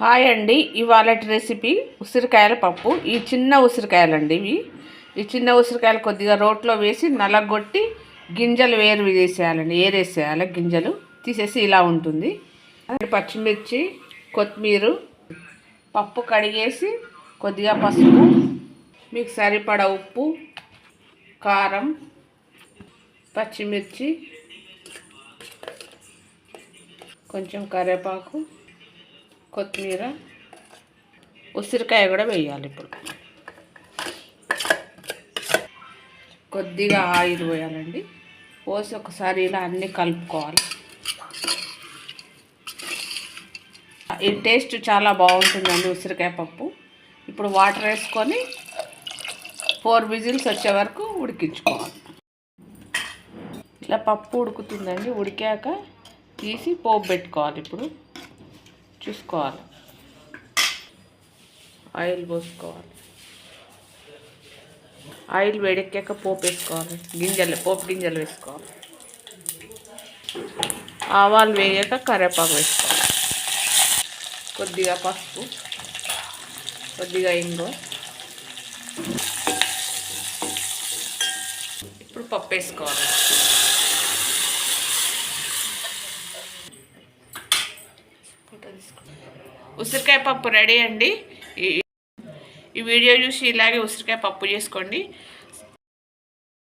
Hi అండి. ఇవాళ recipe ఉసిరికాయల పప్పు. ఈ చిన్న ఉసిరికాయలండి ఇవి. ఈ చిన్న ఉసిరికాయలు కొద్దిగా రోట్లో వేసి నలగొట్టి గింజలు వేరు వేసేయాలండి ఏరేసేయాలి గింజలు. తీసేసి ఇలా ఉంటుంది. పచ్చిమిర్చి కొత్తిమీర పప్పు కడిగేసి కొద్దిగా పసుపు మీకు సరిపడ ఉప్పు కారం పచ్చిమిర్చి కొంచెం కరివేపాకు కొత్తిమీర ఉసిరికాయ కూడా వేయాలి ఇప్పుడు. కొద్దిగా ఆయిల్ పోయాలండి. పోసి ఒకసారి ఇలా అన్నీ కలుపుకోవాలి. ఈ టేస్ట్ చాలా బాగుంటుందండి ఉసిరికాయ పప్పు. ఇప్పుడు వాటర్ వేసుకొని ఫోర్ విజిల్స్ వచ్చే వరకు ఉడికించుకోవాలి. ఇలా పప్పు ఉడుకుతుందండి ఉడికాక తీసి పోపు పెట్టుకోవాలి ఇప్పుడు. చూసుకోవాలి. ఆయిల్ పోసుకోవాలి. ఆయిల్ వేడెక్కాక పోపు వేసుకోవాలి. గింజలు పోపు గింజలు వేసుకోవాలి. ఆవాలు వేయక కరివేపాకు వేసుకోవాలి. కొద్దిగా పసుపు కొద్దిగా ఇంగో. ఇప్పుడు పప్పు వేసుకోవాలి. ఉసిరికాయ పప్పు రెడీ అండి. ఈ ఈ వీడియో చూసి ఇలాగే ఉసిరికాయ పప్పు చేసుకోండి.